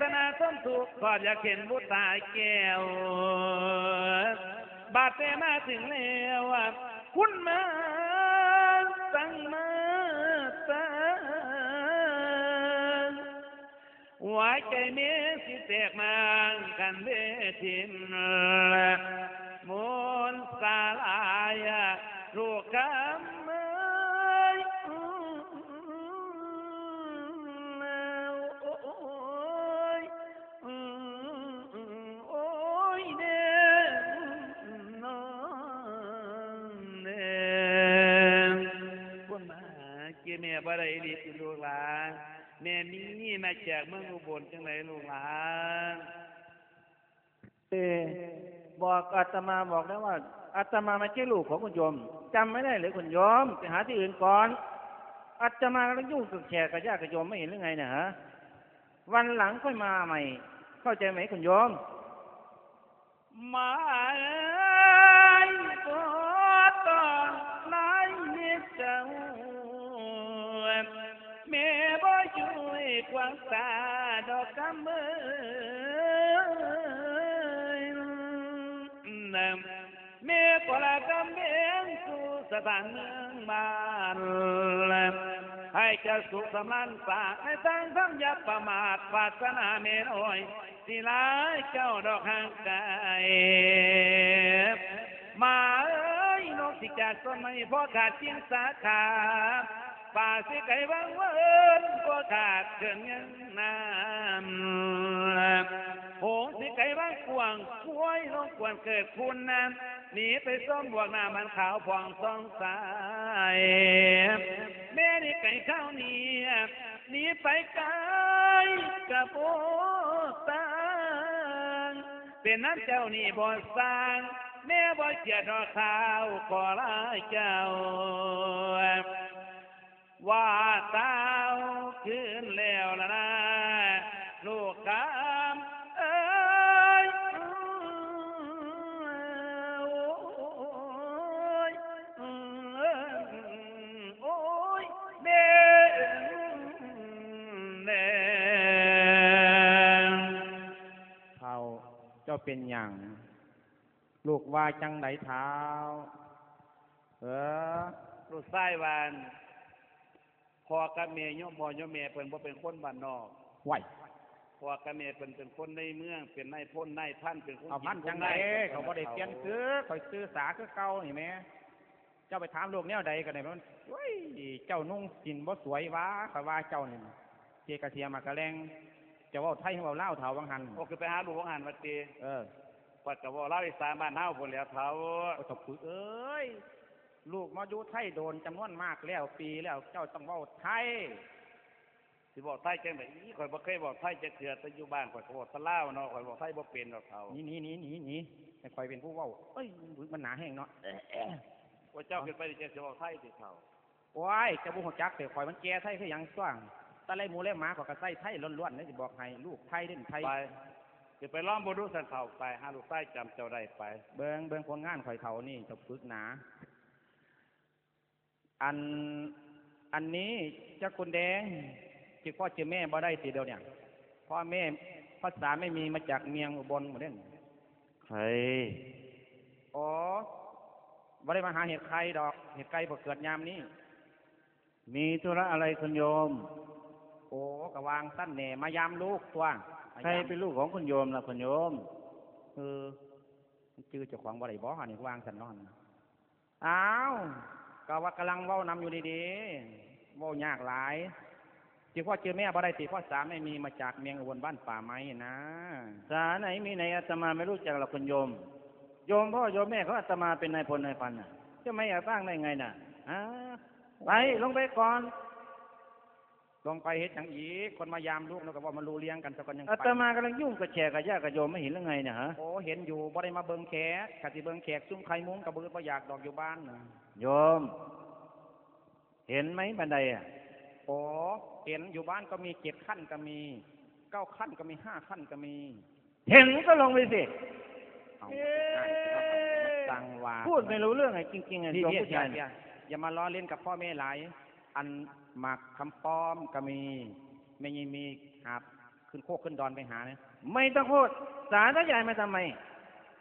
ตนาสมทุกข์ก็อยากเห็นบุตรตาแก้ว บาดเจ็บมาถึงแล้วคุณมาสั่งมาสั่งหัวใจเมียสิแตกมันกันเวทินมูลสาลายลูก แม่บ่ได้ดีติลูกหลานแม่มีมาจากเมืองอุบลจังไรลูกหลานเออบอกอาตมาบอกแล้วว่าอาตมาไม่ใช่ลูกของคุณโยมจำไม่ได้เลยคุณโยมไปหาที่อื่นก่อนอาตมากำลังยุ่งกับแขกกับญาติกับโยมไม่เห็นหรือไงเนี่ยฮะวันหลังค่อยมาใหม่ เข้าใจไหมคุณโยมมาเอ้ย วยกวาตาดอกกำมือนแม่ก็ละกำเบงสู่สถานเมืองบ้านให้เจะสุขสำนันสาให้สร้งทั้งยับประมาทปารถนาเมน้อยสิลายเจ้าดอกห่างไกลมาเอ้ยนกสิจากต้นไม้พอขาดจิ้งสาขา ป่าสิไก่บางเวินพอขาดเกินยังน้ำโหงสิไก่บางกวางกล้วยลงกวนเกิดคุณน้ำหนีไปส้มบวกหน้ามันขาวผ่องสองสายแม่นี่ไก่ข้าวเหนียบหนีไปไกลกับโอตางเป็นนั้นเจ้านี่บ่สร้างแม่บ่เจียดอข้าวขอลาเจ้า ว่าเต้าขึ้นแล้วละนะลูกคำเอ้ยโอ้ยโอ้ยเด้เด้เท่าเจ้าเป็นอย่าง ลูกว่าจังไดเท้า เออลูกไส้วาน พอกับเมียโยมบ่โยมเมียเพิ่นบ่เป็นคนบ้านนอกไหวพอกับเมียเพิ่นเป็นคนในเมืองเป็นนายพลนายท่านเป็นคนเอาพันกิจังคไดนเขาบ่ได้เปลี่ยนซื้อคอยซื้อสาคือเก่านี่แหม่เจ้าไปถามลูกแนวใดกันได้มันเว้ยเจ้านุ่งสินบ่สวยวะเขาว่าเจ้านี่เจกระเทียมมากระแรงเจะเว่าไทยเว้าลาวเฒ่าวังหันโอ้คือไปหาลูกของหันวัดตีเออปัดกับว่าเล่าอีสานบ้านเฮาพุ่นแหล้วเฒ่าโอ้ตบปือเอ้ย ลูกมาอยู่ไทยโดนจำนวนมากแล้วปีแล้วเจ้าต้องเว้าไทยสิบอกไทยจังได๋อีข่อยบ่เคยบอกไทยจักเทื่อแต่อยู่บ้านข่อยก็บอกแตะลาวเนาะข่อยบอกไทยบ่เป็นดอกเฒ่าหนี่นี่นี่นี่นี่ให้คอยเป็นผู้เว้าเอ้ยมันหนาแห้งเนาะว่าเจ้าขึ้นไปนี่จะสิบอกไทยสิเฒ่าโอ้ยเจะบุหัวจักแต่คอยมันแก่ไทยคือหยังสว่างตะไลหมูไลหมาขอยกระไส้ไทยล้วนๆนี่สิบอกให้ลูกไทยเด่นไทยไปสิไปล้อมบ่ดูสันเฒ่าไปหาลูกไส้จำเจ้าได้ไป เบิงเบิงผลงานข่อยเท่านี่เจะฝึกหนา อันอันนี้เจ้าคุณแดงที่พ่อเจอแม่บ่ได้ทีเดียวเนี่ยพ่อแม่ภาษาไม่มีมาจากเมียงอุบลหมดเด่นใครอ๋อบ่ได้มาหาเห็ดไข่ดอก เห็ดไก่บ่เกิดยามนี้ มีธุระอะไรคุณโยม โอ้กะวางสั้นแหน่มายามลูกตัวมายามใครเป็นลูกของคุณโยมล่ะคุณโยมเออมันจื้อเจ้าของบ่ได้บ่อันนี้วางสันนอนอ้าว ก็ว่ากำลังเว้านำอยู่ดีๆเว้ายากหลายที่พ่อเจอแม่บ่ได้ติพ่อสามไม่มีมาจากเมียงอุบลบ้านป่าไม้นะสาไหนมีไหนอาตมาไม่รู้จักหรอกคุณโยม โยมพ่อโยมแม่เขาอาตมาเป็นนายพลนายพันน่ะจะไม่อยากตั้งได้ไงน่ะฮะไปลงไปก่อนลงไปเฮ็ดหยังอีกคนมายามลูกแล้วก็ว่ามารู้เลี้ยงกันสักคนยังอาไปตมากำลังยุ่งกับแขกกับญาติกับโยมไม่เห็นหรือไงเนี่ยฮะโอ้เห็นอยู่บ่ได้มาเบิ่งแขกกะสิเบิ่งแขกซุ่มไข่มุ้งกับเบิ่งบ่อยากดอกอยู่บ้านน่ะ โยม เห็นไหมบันไดอะโอ้เห็นอยู่บ้านก็มีเจ็ดขั้นก็มีเก้าขั้นก็มีห้าขั้นก็มี เห็นก็ลงไปสิเอาสั่งว่าพูดไม่รู้เรื่องไงจริงๆไงพี่โยมพี่ผู้อย่าชายอย่าอย่ามาล้อเล่นกับพ่อแม่หลายอันหมักคำป้อมก็มี ไม่ยังมีหาบคืขึ้นโคกขึ้นดอนไปหาเนี่ยไม่ต้องพูดสาธยายมาทำไม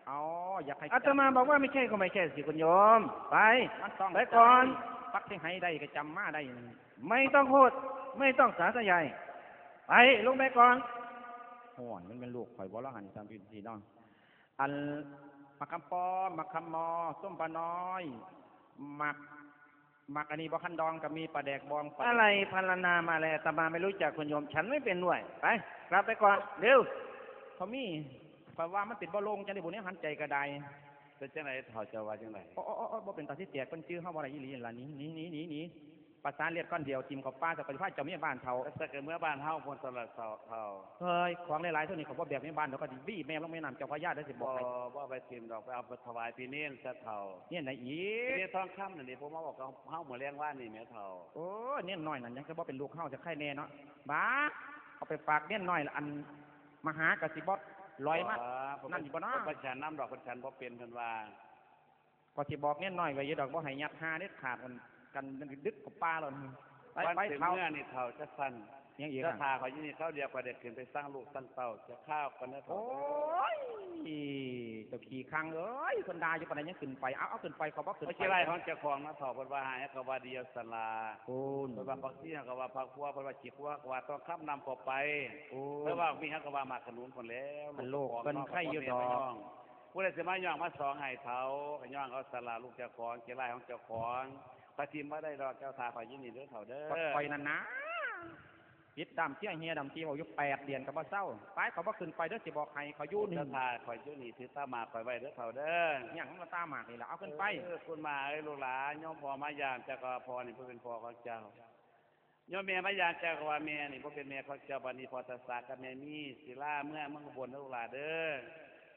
อ๋ออยากให้อาตมาบอกว่าไม่ใช่ก็ไม่ใช่สิคุณโยม ไปมันต้องไปก่อนปักที่ให้ได้ก็จำมาได้ ไม่ต้องพูดไม่ต้องสาธยายไปลงไปก่อนห่อนมันเป็นลูกข่อยบ่ละหันตามพี่พี่น้องอันมักคำปอมมักคำมอส้มปลาน้อยมักมักอันนี้บ่คันดองก็มีปลาแดกบองปลาอะไรพันลนามาเลยอาตมาไม่รู้จักคุณโยม ฉันไม่เป็นด้วย ไปกลับไปก่อนเร็วเขามี เพราะว่ามันติดบ่ลงจังได้บุญนี้หันใจกระไดเป็นจังไหนเถ่าเจ้าว่าจังไหนโอ้โอ้โอ้โอ้บ่เป็นตาที่แตกเพิ่นชื่อเฮาบ่ได้อีหลีนั่นล่ะหนี้นี้นี้นี้นี้ประสานเลียดก้อนเดียวจิ้มกับป้าสักปฏิภาณเจ้าเมียบ้านเฒ่าแล้วสักเมื่อบ้านเฮาพนสลัดเถ่าเถ่าเฮ้ยของหลายๆเท่านี้เขาบ่แบบเมียบ้านเดี๋ยวก็สิบี้แม่ลงแม่น้ำเจ้าพระยาได้สิบบ่อกให้บ่ไปทิมดอกไปเอาไปถวายพี่เน้นซะเถ่าเนี่ยไหนอีพี่กเน้นทองคำนั่นนี่ผมมาบอกกับเฮาหมดเลี้ยงว่านี่แม่เถ่าโอ้เนี่ยน้อยนั่นยังจะบ่เป็นลูกเฮาจะไข่แน่เนาะบ้าเอาไปฝากเนี่ยน้อยละอันมหากสิบ่ ลอยมาผมนั่นอยู่บ่เนาะผมประชันน้ำดอกประชันบ่เป็นเพิ่นว่าก็สิบอกเนี่ยน้อยไว้อยู่ดอกบ่ให้ยัดหาเด็ดขาดกันกันดึกกับป้าแล้วนี่ไปวันไปถึงเฒ่าเมื่อนี่เถ่าจะสั่นยังอีกจะอะพาเขาอยู่นี่เขาเดียวก็เด็กขึ้นไปสร้างลูกสร้างเต้าจะข้าวกันนะเถ่าโอ้ย เจ้าขี่คังเอ้ยคนดาอยู่ปานใดยังขึ้นไปเอาเอาขึ้นไปเขาบ่ขึ้นไม่ไปใช่ไรของเจ้าของนะเถ่าเพิ่นว่าหายก็ว่าเดียวสลาคุณเพิ่นว่าปักซี่ก็ว่าพักพัวเพิ่นว่าจิกพัวก็ว่าต้องขับนำเข้าไปโอ้เพิ่นว่ามีฮักก็ว่ามาขนุนคนแล้วมันโลกเพิ่นไข่อยู่ดอกผู้ใดสิมาย่องมาสองให้เฒ่าก็ย่องเอาสลาลูกเจ้าของเจ้าไรของเจ้าของพระทิมบ่ได้ดอกเจ้าทาขอยินดีเด้อเฒ่าเด้อปล่อยนั่นนะ ปิดดำเที่ยงเฮียดำที่เขาอยู่แปดเดือนก็บ่เศร้าไปเขาบ่ขึ้นไปเด้อสิบอกให้เขาอยู่นี่เจ้าทาขอยอยู่นี่ถือตามาขอยไว้เด้อเฒ่าเด้อหยังมาตามหมากนี่ล่ะเอาขึ้นไปเออคุณมาเอ้ยลูกหลานย่อมพอมายามเจ้าก็พอนี่เพิ่นเป็นพ่อของเจ้าย่อมแม่มายามเจ้าก็ว่าแม่นี่บ่เป็นแม่ของเจ้าบัดนี้พอตสากับแม่มีศิลาเมื่อมึงบนลูกหลานเด้อ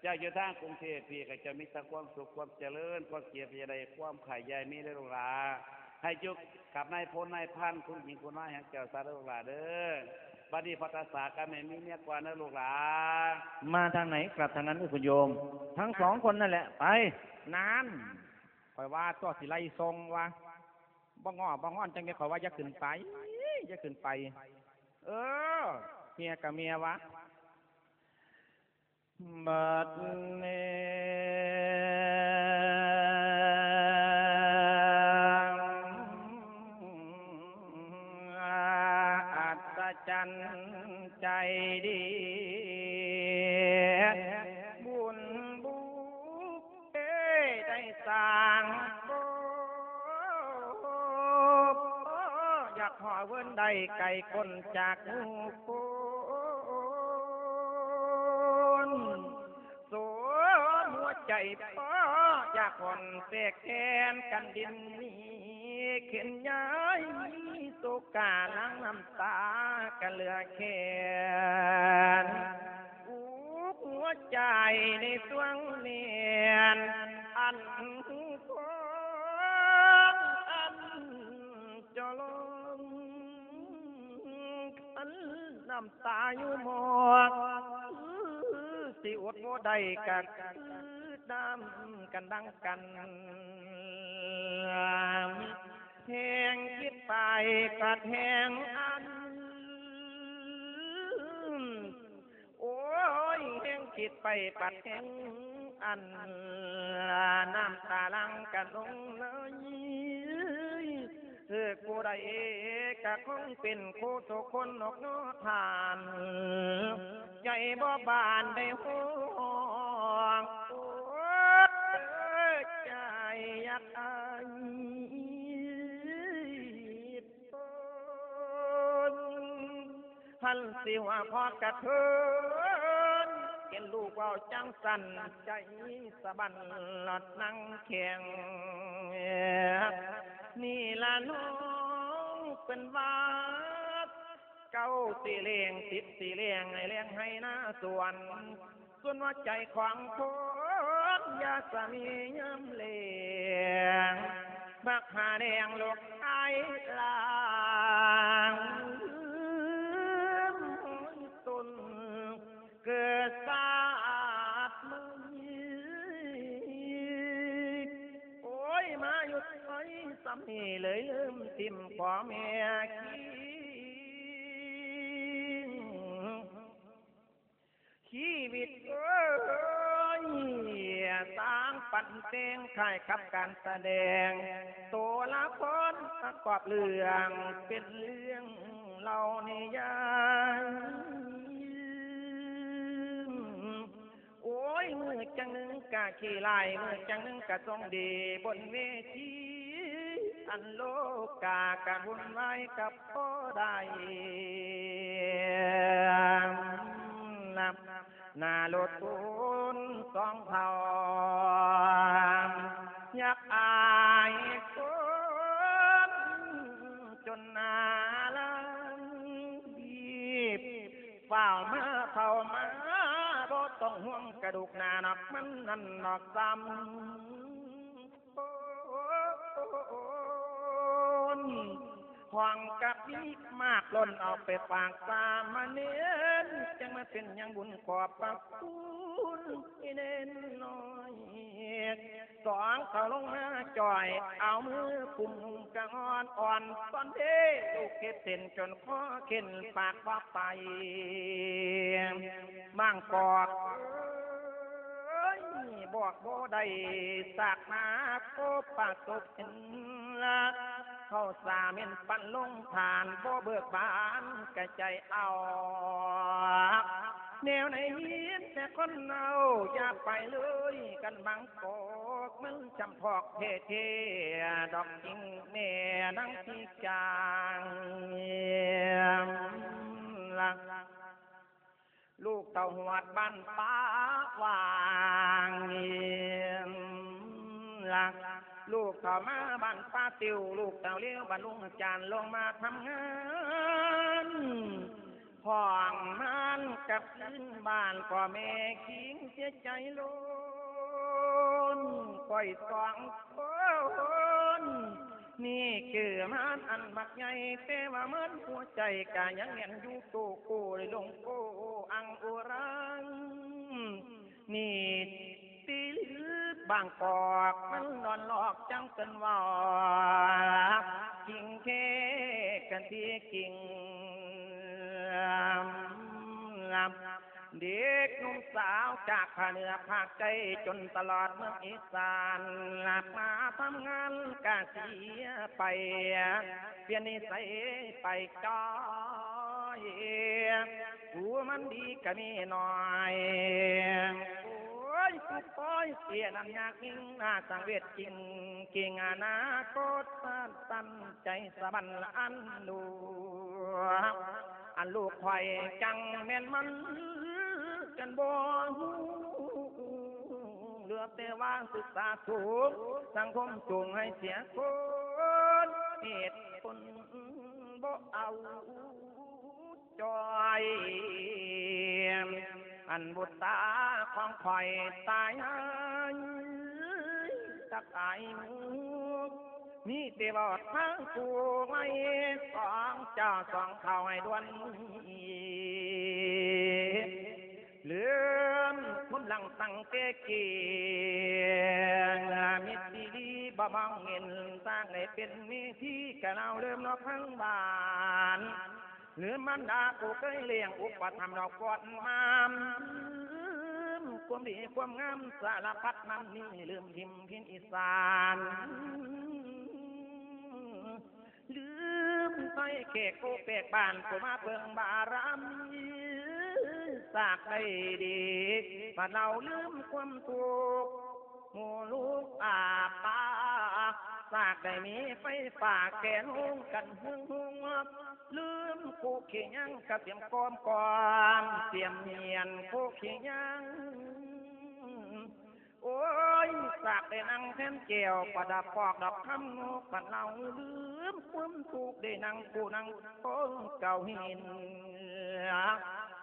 เจ้าอยู่ทางกรุงเทพพี่ก็จะมีแต่ความสุขความเจริญความเกียรติใดความไข่ใหญ่มีได้อลูกหลาน ให้จุกกับนายพลนายพันคุณหญิงคุณนายแห่งเจ้าสาธุลูกหลานเด้อบัดนี้พอตสากับแม่มีเมียกว่านะลูกหลานมาทางไหนกลับทางนั้นคุณโยม ทั้งสองคนนั่นแหละ ไปนานคอยว่าตัวสิไล่ทรงว่าบ่งอบ่งอนจังได๋ขอยว่าอย่าขึ้นไปอย่าขึ้นไป เออ เมียกับเมียวะบัดนี้ ได้ไก่คนจากงูคนสวนหัวใจพ่อจากคนเสกแทนกันดินนี้เข็นย้ายสุกาลังน้ำตากันเหลือแค่ น้ำตาอยู่หมอกสิอดบ่ได้กัคือดำกันดังกันแหงคิดไปปัดแหงอัน โอ้ยแหงคิดไปปัดแหงอัน น้ำตาลังกันลงเลย เออกูได้กะคงเป็นโคโตคนนอกนอทานใจบ่บานได้ห้องใจอยากอายตนหันสิว่าพอกระเทินเห็นลูกเว่าจังสันใจสะบันหลอดนั่งแข็ง นี่ละน้องเป็นวาดเก้าสีเลียงสิบสีเลียงให้เลียงให้หน้าส่วน ส่วนว่าใจของคนอยาสามีย้ำเลียงบักหาแดงลูกไอ้ลา นี่เลยลืมทิมขอแม่คิงวิตเอ้ยสร้างปั่นเพลงค่ายกับการแสดง ตัวละครประกอบเรื่องเป็นเรื่องเรานิยายโอ้ยมือจังหนึ่งกะขี่ลายมือจังหนึ่งกะทรงดีบนเวที อันโลกากะวุ่นวายกับพ่อได้นำหน้ารถทุนสองเท่ายากอายคนจนนาลังบีบเฝ้ามาเฝ้ามาบ่ต้องห่วงกระดูกหน้านักมันนั่นนอกซ้ำ ห่วงกับนี้มากล้นเอาไปฝากตามาเน้นจังมาเป็นยังบุญขอบพระคุณอีเน้นน้อยสองเขาลงมาจ่อย เอามือกุมกะงอนอ่อนตอนเด้ลูกเก็บเส้นจนคอเข็นปากว่าไปมั่งกอกบอกบ่ได้สากมาโคปากตกเห็นละ เข้าสาเม็นปันลงทานบ่เบิกบานกระใจเอาแนวไหนเห็นแต่คนเอาอย่าไปเลยกันบังกอกมันจำพอกเท่เทดอกจริงแม่นังที่จางลังลูกเต่าหวดบ้านป้าวางเงียมลัง ลูกต่อมาบ้านป้าติว ลูกเต่าเลี้ยวบ้านลุงจานลงมาทำงานห้องมันกับขึ้นบ้านก็แม่คิงเสียใจโลนก่อยสองคนนี่คือมันอันบักใหญ่แต่ว่ามันหัวใจกะยังเงียนอยู่โกโกเลยลงโกอังอุรังนี่ ตีลืบางกอกมันนอนหลอกจังเป็นว่ากิ่งเคกันที่กิ่งลำเด็กหนุ่มสาวจากภาคเหนือภาคใจจนตลอดเมืองอีสานหลับมาทำงานกาเสียไป เปลี่ยนนิสัยไปจ้อยกูมันดีก็มีหน่อย อ้ยกูปอยเสียน้ำยากยิ่งน่าสังเวชจริงเก่งอนาคตสั้นตันใจสะบันละอันดูอันลูกไข่จังแม่นมันกันบ่ฮู้เหลือแต่ว่าศึกษาถูกสังคมจูงให้เสียคนเหตุผลบ่เอา นบุตรตาของข่อยตายหายจักายมูมีเตบอดทางกูไว้สองเจ้าสองเขาให้ดวนเหลือมทุ่มหลังตั้งเตกียงมิตรดีบ่บังเงินสร้างให้เป็นมีที่กะเราเริ่มนอกทั้งบ้าน หรือมันดากูเคยเลี้ยงอุปถัมภ์ดอกกอดมามความดีความงามสารพัดนั้นนี่ลืมทิมพินอีสานลืมไปเขกโกเปกบ้านกูมาเบิ่งบารมีสากได้ดีว่าเราลืมความทุกข์หมู่ลูกอาปา สากได้มีไฟฝ่าแกนหงกันหึงหงลืมกูขียังกะเสียมกอมกอมเสียมเมียนกูขียังโอ้ยสากได้นั่งแทนเจียวประดับปอกดอกคำงูปันเราลืมความทุกได้นั่งกูนั่งโค้งเก่าหิน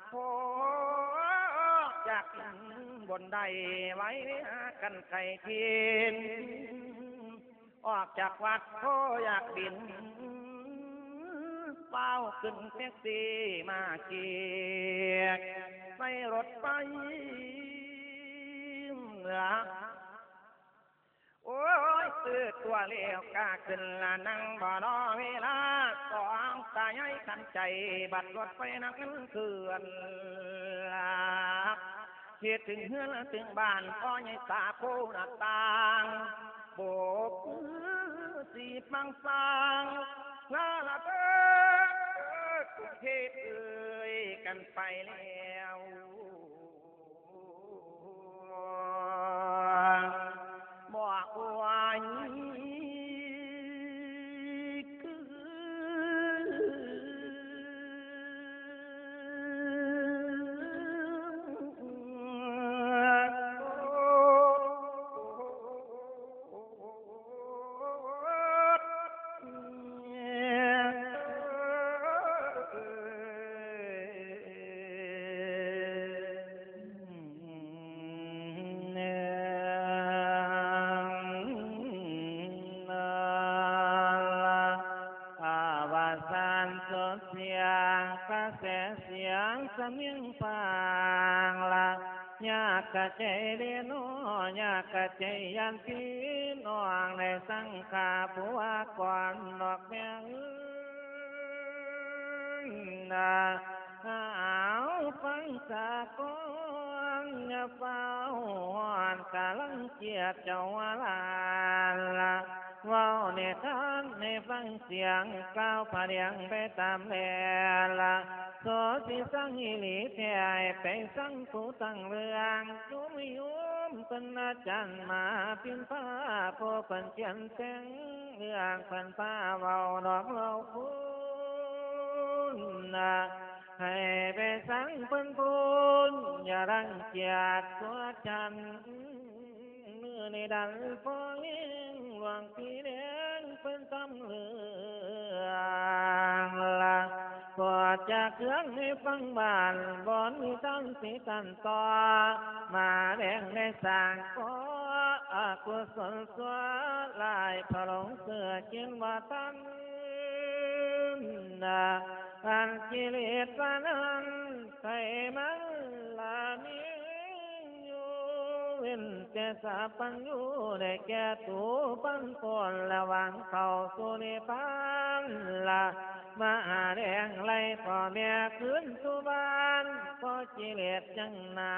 โอ้อยากบนใดไว้กันไก่เทียน ออกจากวัดโคอยากบินเป้าขึ้นแท็กซี่มาเกียกใส่รถไฟละโอ้ยซื้อตัวเลี้ยวกาขึ้นละนั่งบ่รอเวลาสองตายให้ขันใจ บัดรถไฟนั่งเขื่อนละคิดถึงเฮือนถึงบ้านพ่อใหญ่ตาโคหน้าต่าง โบกมือสีมังสางลาละเบิดกรุงเทพเอ่ยกันไปแล้ว กกะใจเรียนอยากกะใจยันพี่น้องในสังขาผัวก่อนดอกแมงนาเอาฟังสะกอนอย่าเฝ้าหอนกะลังเกียดเจ้าว่าลาละว้าในทานในฟังเสียงก้าวผาเดียงไปตามแลละ โสสิสังหิลีแท้ไปสังผู้ตั้งเรื่องจุมยุมเป็นอาจารย์มาพิมพ์ผ้าโพเป็นเขียนแสงเรื่องเป็นผ้าเว้าดอกเราคุณนะให้ไปสังเป็นพูนอย่ารังเกียจตัวฉันเมื่อในดันฟองเลี้ยงหลวงพี่เลี้ยงเป็นตำเหลืองละ ก็จะเครื่องให้ฟังบ้านบอนมีตั้งสีกันต่อ มาแดงในสางก็อากุศลสวลายพระหลงเสือกินว่าตันนะอันกิเลสวานั้นใส่มันลามีอยู่เว้นแต่สาปัญญูได้แก่ตูปันปนระวังเข้าสู่นิพพานละ มาแดงไล่พ่อแม่คืนสู่บ้านก็กิเลสจังนา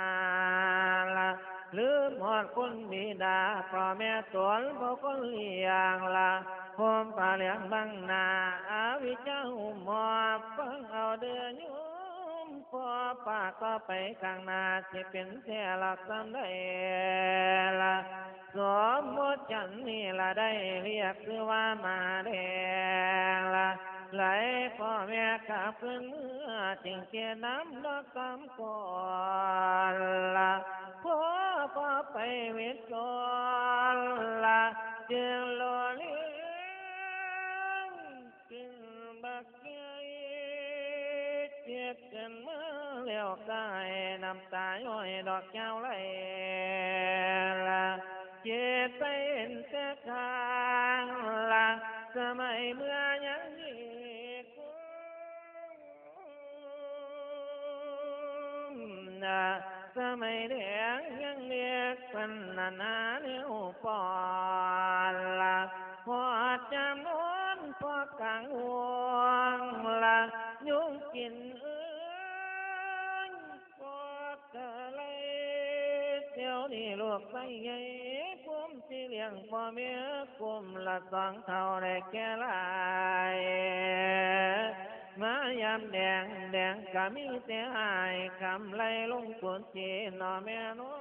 ละลืมหอดคนบิดาพ่อแม่ตนพ่อคนเลี้ยงละพมป่าเลี้ยงบังนาอาวิเจ้าหมหมอบฟังเอาเดือนยุมพอปากก็ไปข้างนาสิเป็นเสียหลักสำได้ละสมมติฉันนี่ละได้เรียกคือว่ามาแดงละ ไหลพ่อแม่ขับขึ้นเมื่อจึงเกียน้ำดอกคำก่อนละพ่อพ่อไปเวทก่อนละจึงโลเลี้ยงจึงบักเกยเจ็บกันเมื่อเลี้ยวกายน้ำตาย้อยดอกแก้วไหลละเจ็บไปเห็นแต่ทางละสมัยเมื่อ สมัยเด็กยังเรียกเป็นนานาเลี้ยวปอนละพอจำนวนพอกังวงละยุ่งกินเอ้ยพอกะเลยเที่ยวนี้ลูกไปไงกุมสิเลี้ยงพ่อแม่กุมละสองเท่าได้แก่ลาย มายามแดงแดงก็มีแต่อายคำไล่ลงกุนจีนอแม่น้อ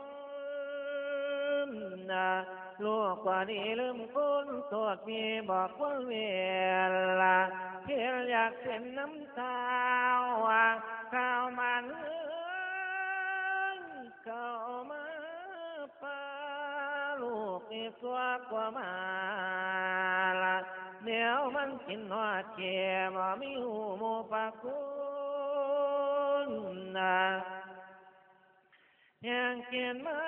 งนะลูกกว่านี้ลืมคุณโทษมีบอกว่าเวลาเพียงอยากเป็นน้ำตาว่าข้าวมันเข้ามาปาลูกนี่สัวกว่ามาละ เดี๋ยวมันกินหัวเกียบ่มีหูโมปากคุณนะยังเกียนมา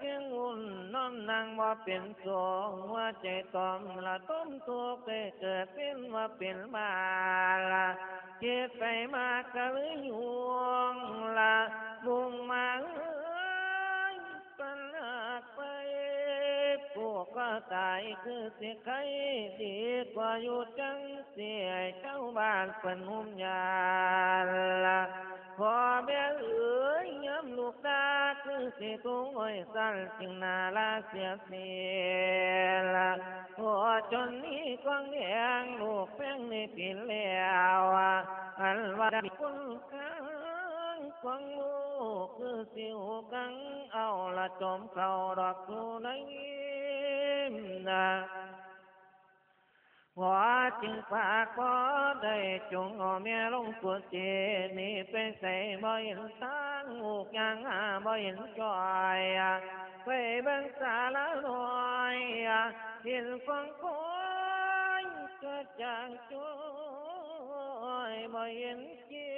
เกียงอุ่นนอนนั่งว่าเป็นสองว่าใจตอมละต้มตัวไปเกิดเป็นว่าเป็นมาละเจ็บไปมากะเลยหวงละบุงมาเอ กก็ตายคือสิใครดีกว่าอยู่จังเสียเจ้าบ้านเป็นหุ่มยาละพ่อแม่เอ๋ยย้ำลูกได้คือสิตุงอ้อยสั้นจึงนาลาเสียเสียละหัวจนนี้กวางแดงลูกแป้งในปีแล้วอันว่าได้คุณกัง กวางลูกคือสิวกังเอาละจอมเขาดอกกูในนะหัวจึงฝากบ่ได้จงเอาเมียลงกุฏินี่ไปใส่บ่เห็นทางหูกยังหาบ่เห็นจอยอะไปเบิ่งสาละน้อยอะเห็นฟังคอยก็จางจอยบ่เห็นเกียนลูกสิ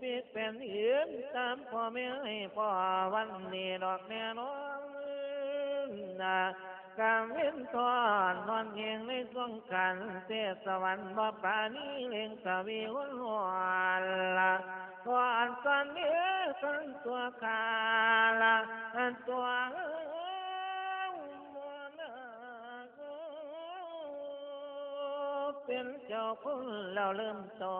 ปิดเป็นเหือนตามพ่อแม่ให้พ่อวันนี้ดอกแน่นอนนะกาเว้นตอนนอนเงียงในสวงกันเทสวรรค์บ่ปานี้เล่งกะวีวันหวานละก่อนสันนื้อสันตัวขาละอันตัวม เป็นเจ้าคนเราเริ่มต่อ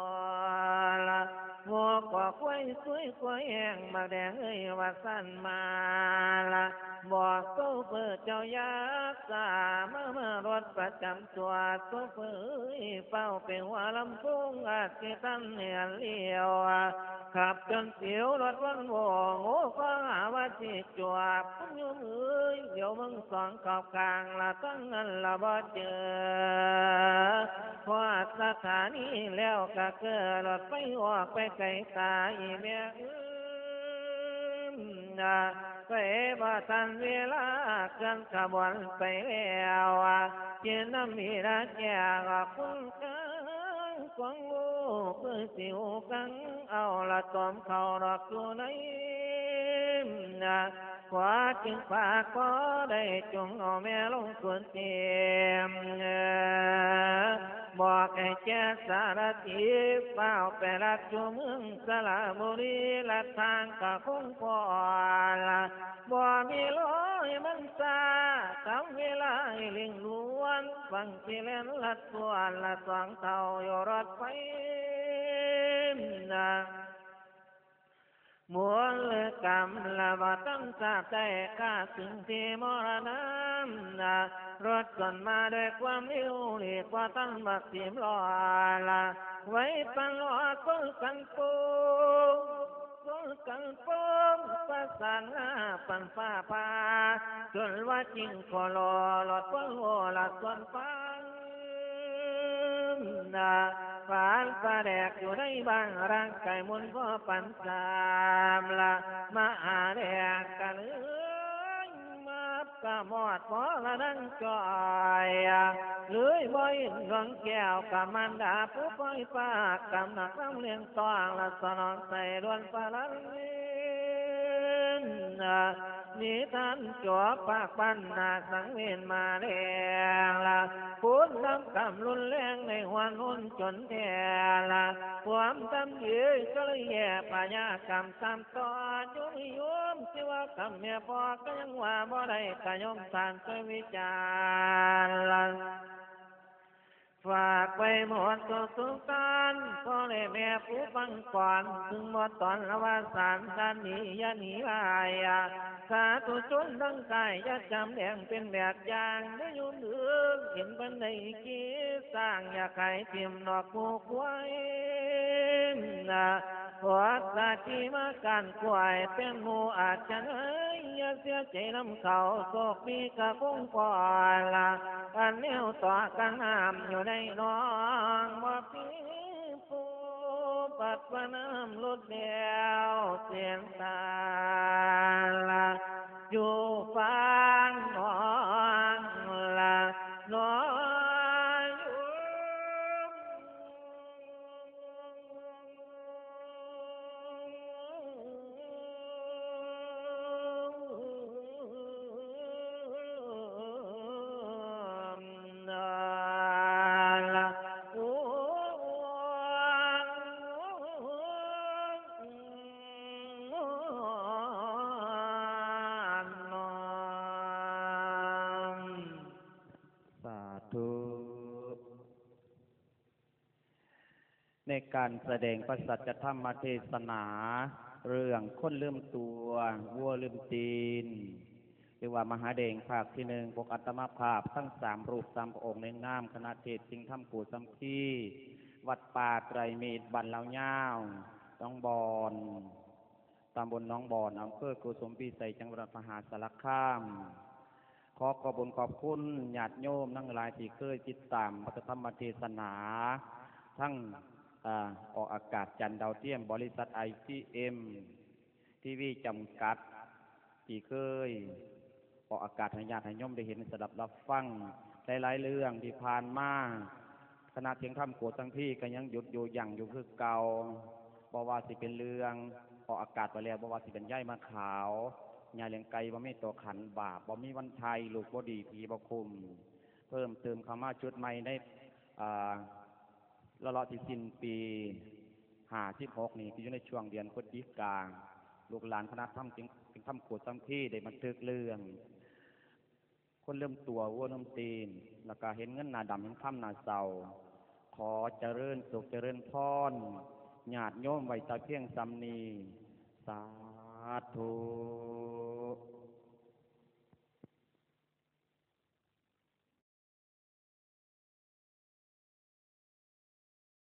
ละหัวกว่าควายสวยควายแห้งมาแดงเอ้ยว่าสั้นมาละบอกโซเฟอร์เจ้ายักษ์สามเมื่อรถประจำตัวโซเฟอร์เฝ้าเป็นหัวลำโพงอาจจะตั้งเหนียเลี้ยว ขับจนเสียวรถวันโวโง่ก็หาว่าจิจวบพุ่งยมเอ้ยเดี๋ยวมึงสองขอบกลางละตั้งเงินละบ่เจอพอสถานีแล้วก็เกิดรถไปออกไปไกลตาอีแม่เอ้ยนะไปบ่ทันเวลาเกินขบวนไปแล้วเจนน้ำมีรักอยากคุณกัง วงลูกคือสิวกังเอาละตอมเขาดอกอยู่ในนะขวาจึงฝากก็ได้จงเอาแม่ลงส่วนเตียมบอกให้แจ้สารทีเฝ้าไปรักอยู่เมืองสระบุรีละทางกะคงพอละบ่มีล ฟังสิเลนลัดตัวละสองเท่าอยู่รถไฟนะมวลกรรมละบ่ต้องทราบได้ข้าถึงที่มรณะนะรถก่อนมาด้วยความเร็วเรียกว่าตั้งบักสีมรอละไว้ปันรอก้นกันปูก้ นกันปูประสานงาปันฟ้าพาจนว่าจริงขอรอหลอดก้นหัวละส่วนฟังนาฝานฟ้าแดกอยู่ในบางร่างกายมุนก็ปันสามละมาหาแดกกันเอ้ยมากะมอดหมอละนั่งจอย เลยบ่อยหลวงแก้วกามันดาผู้ปล่อยปากกำหนักน้ำเลี้ยงตองละสนองใส่ดวนปลาลัน นะนิทานจวบปากปันนาสังเวียนมาแรงละพูดน้ำกำรุนแรงในหัวนุ่นจนแท่ละความตำเยือก็เลยแย่ปัญญากรรมตามตอนยุ่งยมสิว่ากำเมียพอก็ยังว่าบ่ได้กะยมสานเคยวิจารณ์ละ ฝากไปหมดตัวสุกานพ่อเลยแม่ผู้ฟังก่อนถึงหมดตอนละว่าสารด้านนี้ย่าหนีไปอะสาธุชนทั้งกายอย่าจำแดงเป็นแบบอย่างได้อยุ่นเอืองเห็นบันไดกี้สร้างอย่าไข่เตรียมดอกผูกไว้นะขอสาธิมาการกล้วยเป็นหมูอาจจะเอ ยอย่าเสียใจน้ำเขาโศกมีกะคงก่อละกันแนวต่อกันห้ามอยู่ในน้องบ่พีผู้ปัดว่าน้ำลดเดียวเสียงตาละอยู่ฟัง ในการแสดงพระสัจธรรมเทศนา เรื่องคนลืมตัว วัวลืมตีน หรือว่ามหาเดงภาคที่หนึ่งพวกอัตมาภาพทั้งสามรูปสามองค์ในนามคณะเทศสิงห์ถ้ำกูสัมพีวัดป่าไตรเมตรบันเหลาเง่าน้องบอนตำบลน้องบอนอำเภอกุสมพีใสจังหวัดมหาสารคามขอขอบคุญขอบคุณญาติโยมนั่งหลายที่เคยติดตามพระธรรมเทศนา ทั้ง อาออกอากาศจันดาวเทียม บริษัทไอซีเอ็มทีวีจำกัดที่เคย ออกอากาศให้ญาติให้โยมได้เห็นสดับรับฟังหลายๆเรื่องที่ผ่านมาคณะเสียงธรรมโกดทั้งพี่ก็ยังหยุดอยู่อย่างอยู่คือเก่าบว่าสิเป็นเรื่องออกอากาศไปแล้วบว่าสิเป็นย่ายมาขาว ยาเลียงไก่บ่มีตัวขันบาปบ่มีวันไทยลูกบ่ดีผีบ่คุม เพิ่มเติมคำว่าชุดใหม่ในอ่า ละละที่สิ้นปีหาที่หกนี่ที่อยู่ในช่วงเดือนพฤศจิกาลูกหลานคณะทำจึงจึงทำขวดทำที่ได้บันทึกเรื่อง คนเริ่มตัววัวน้ำตีน แล้วก็เห็นเงินหนาดำเห็นข้ามหนาเศร้าขอเจริญสุขเจริญพรญาติโยมไว้ตาเพียงสำนี สาธุ